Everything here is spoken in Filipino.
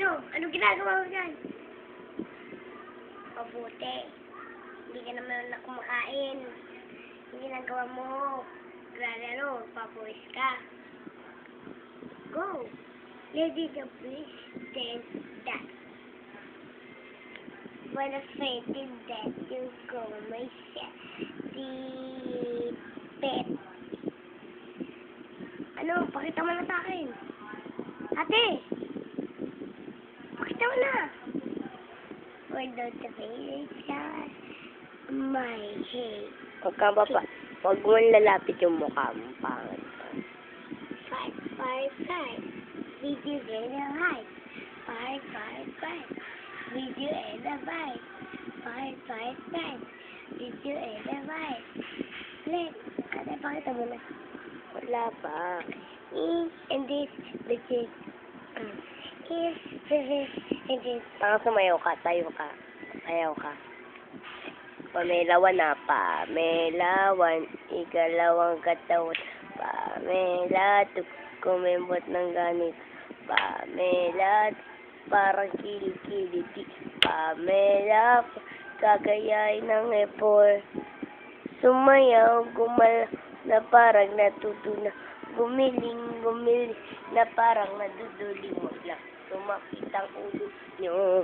Ano? Ano ginagawa mo dyan? Mabuti. Hindi ka naman na kumakain. Yung ginagawa mo, glalaro, papuwis ka. Go. Lady the fish, then that. When afraid that you go, my shit. The pet. Ano? Pakita mo na sa akin. Ate! Pakita mo na. Where does the baby start? My head. Huwag ka pa pa. Huwag mo lalapit yung mukha mo. Pangit. Five, five, five. You get it right? Five, five, five. You get it right? Five, five, five. You get it right? Let, ate, pakita mo na. Wala pa. E, and this, this is, um, is, this this. Parang sumayaw ka. Tayo ka. Ayaw ka. Pamelawan na. Pamelawan. Ikalawang katawan. Pamela. Kumembot ng ganit. Pamela. Parang kilikiliti. Pamela. Kagayay ng epor. Sumayaw. Gumal na parang natutuna. Gumiling, gumiling na parang naduduling mo lang. Sumakit ang ulo nyo.